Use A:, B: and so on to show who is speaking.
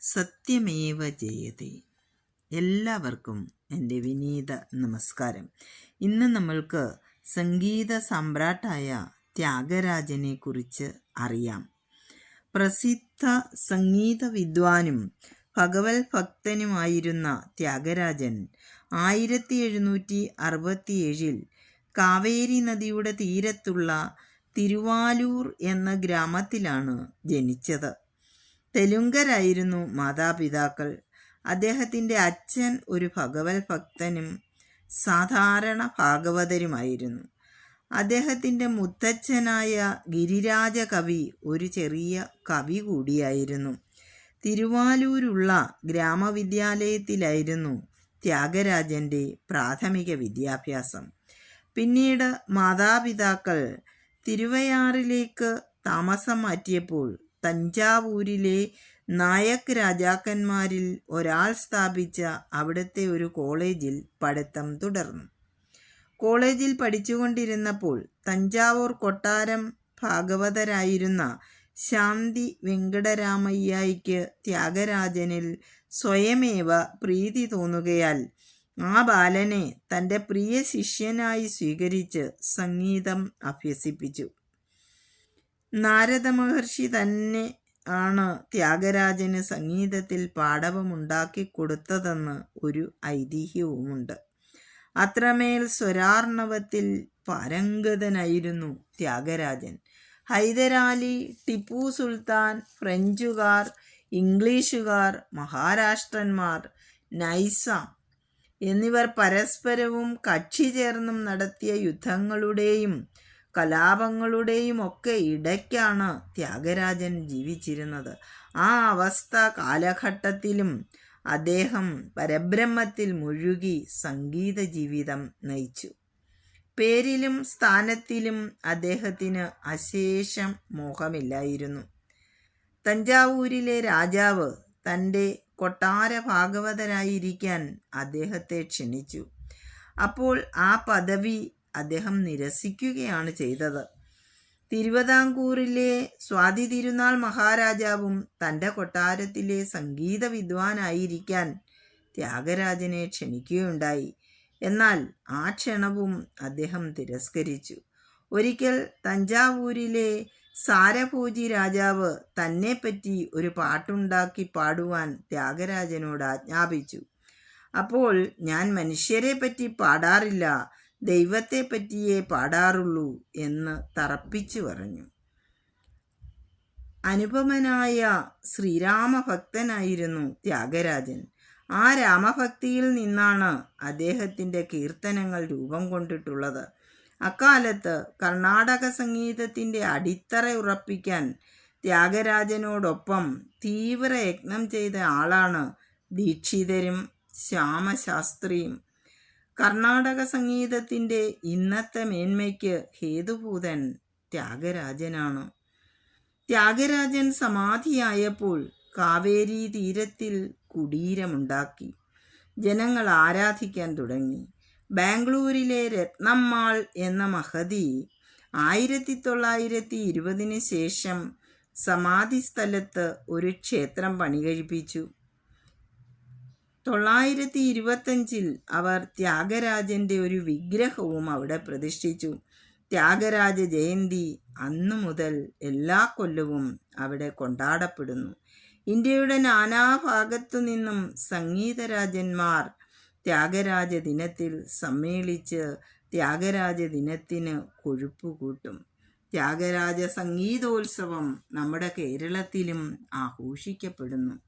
A: സത്യമേവ ജയതേ. എല്ലാവർക്കും എന്റെ വിനീത നമസ്കാരം. ഇന്ന് നമ്മൾക്ക് സംഗീത സമ്രാട്ടായ ത്യാഗരാജനെ കുറിച്ച് അറിയാം. പ്രസിദ്ധ സംഗീത വിദ്വാനും ഭഗവത് ഭക്തനുമായിരുന്ന ത്യാഗരാജൻ ആയിരത്തി എഴുന്നൂറ്റി അറുപത്തിയേഴിൽ കാവേരി നദിയുടെ തീരത്തുള്ള തിരുവാലൂർ എന്ന ഗ്രാമത്തിലാണ് ജനിച്ചത്. തെലുങ്കരായിരുന്നു മാതാപിതാക്കൾ. അദ്ദേഹത്തിന്റെ അച്ഛൻ ഒരു ഭഗവത് ഭക്തനും സാധാരണ ഭാഗവതരുമായിരുന്നു. അദ്ദേഹത്തിന്റെ മുത്തച്ഛനായ ഗിരിരാജ കവി ഒരു ചെറിയ കവി കൂടിയായിരുന്നു. തിരുവാലൂരുള്ള ഗ്രാമവിദ്യാലയത്തിലായിരുന്നു ത്യാഗരാജന്റെ പ്രാഥമിക വിദ്യാഭ്യാസം. പിന്നീട് മാതാപിതാക്കൾ തിരുവയാറിലേക്ക് താമസം മാറ്റിയപ്പോൾ തഞ്ചാവൂരിലെ നായക് രാജാക്കന്മാരിൽ ഒരാൾ സ്ഥാപിച്ച അവിടുത്തെ ഒരു കോളേജിൽ പഠിത്തം തുടർന്നു. കോളേജിൽ പഠിച്ചുകൊണ്ടിരുന്നപ്പോൾ തഞ്ചാവൂർ കൊട്ടാരം ഭാഗവതരായിരുന്ന ശാന്തി വെങ്കടരാമയ്യയ്ക്ക് ത്യാഗരാജനിൽ സ്വയമേവ പ്രീതി തോന്നുകയാൽ ആ ബാലനെ തന്റെ പ്രിയ ശിഷ്യനായി സ്വീകരിച്ച് സംഗീതം അഭ്യസിപ്പിച്ചു. നാരദ മഹർഷി തന്നെ ആണ് ത്യാഗരാജന് സംഗീതത്തിൽ പാടവമുണ്ടാക്കി കൊടുത്തതെന്ന് ഒരു ഐതിഹ്യവുമുണ്ട്. അത്രമേൽ സ്വരാർണവത്തിൽ പാരംഗതനായിരുന്നു ത്യാഗരാജൻ. ഹൈദരാലി ടിപ്പു സുൽത്താൻ ഫ്രഞ്ചുകാർ ഇംഗ്ലീഷുകാർ മഹാരാഷ്ട്രന്മാർ നൈസ എന്നിവർ പരസ്പരവും കക്ഷി ചേർന്നും നടത്തിയ യുദ്ധങ്ങളുടെയും കലാപങ്ങളുടെയും ഒക്കെ ഇടയ്ക്കാണ് ത്യാഗരാജൻ ജീവിച്ചിരുന്നത്. ആ അവസ്ഥ കാലഘട്ടത്തിലും അദ്ദേഹം പരബ്രഹ്മത്തിൽ മുഴുകി സംഗീത ജീവിതം നയിച്ചു. പേരിലും സ്ഥാനത്തിലും അദ്ദേഹത്തിന് അശേഷം മോഹമില്ലായിരുന്നു. തഞ്ചാവൂരിലെ രാജാവ് തന്റെ കൊട്ടാര ഭാഗവതരായിരിക്കാൻ അദ്ദേഹത്തെ ക്ഷണിച്ചു. അപ്പോൾ ആ പദവി അദ്ദേഹം നിരസിക്കുകയാണ് ചെയ്തത്. തിരുവിതാംകൂറിലെ സ്വാതി തിരുനാൾ മഹാരാജാവും തന്റെ കൊട്ടാരത്തിലെ സംഗീത വിദ്വാനായിരിക്കാൻ ത്യാഗരാജനെ ക്ഷണിക്കുകയുണ്ടായി. എന്നാൽ ആ ക്ഷണവും അദ്ദേഹം തിരസ്കരിച്ചു. ഒരിക്കൽ തഞ്ചാവൂരിലെ സാരഭൂജി രാജാവ് തന്നെപ്പറ്റി ഒരു പാട്ടുണ്ടാക്കി പാടുവാൻ ത്യാഗരാജനോട് ആജ്ഞാപിച്ചു. അപ്പോൾ ഞാൻ മനുഷ്യരെ പറ്റി പാടാറില്ല. ദൈവത്തെ പറ്റിയേ പാടാറുള്ളൂ എന്ന് തറപ്പിച്ചു പറഞ്ഞു. അനുപമനായ ശ്രീരാമഭക്തനായിരുന്നു ത്യാഗരാജൻ. ആ രാമഭക്തിയിൽ നിന്നാണ് അദ്ദേഹത്തിന്റെ കീർത്തനങ്ങൾ രൂപം കൊണ്ടിട്ടുള്ളത്. അക്കാലത്ത് കർണാടക സംഗീതത്തിന്റെ അടിത്തറ ഉറപ്പിക്കാൻ ത്യാഗരാജനോടൊപ്പം തീവ്ര യജ്ഞം ചെയ്ത ആളാണ് ദീക്ഷിതരും ശ്യാമശാസ്ത്രിയും. കർണാടക സംഗീതത്തിന്റെ ഇന്നത്തെ മേന്മയ്ക്ക് ഹേതുഭൂതൻ ത്യാഗരാജനാണ്. ത്യാഗരാജൻ സമാധിയായപ്പോൾ കാവേരി തീരത്തിൽ കുടീരമുണ്ടാക്കി. ജനങ്ങൾ ആരാധിക്കാൻ തുടങ്ങി. ബാംഗ്ലൂരിലെ രത്നമ്മാൾ എന്ന മഹതി ആയിരത്തി തൊള്ളായിരത്തി ഇരുപതിന് ശേഷം സമാധി സ്ഥലത്ത് ഒരു ക്ഷേത്രം പണികഴിപ്പിച്ചു. തൊള്ളായിരത്തി ഇരുപത്തഞ്ചിൽ അവർ ത്യാഗരാജന്റെ ഒരു വിഗ്രഹവും അവിടെ പ്രതിഷ്ഠിച്ചു. ത്യാഗരാജ ജയന്തി അന്നു മുതൽ എല്ലാ കൊല്ലവും അവിടെ കൊണ്ടാടപ്പെടുന്നു. ഇന്ത്യയുടെ നാനാഭാഗത്തു നിന്നും സംഗീതരാജന്മാർ ത്യാഗരാജ ദിനത്തിൽ സമ്മേളിച്ച് ത്യാഗരാജ ദിനത്തിന് കൊഴുപ്പ് കൂട്ടും. ത്യാഗരാജ സംഗീതോത്സവം നമ്മുടെ കേരളത്തിലും ആഘോഷിക്കപ്പെടുന്നു.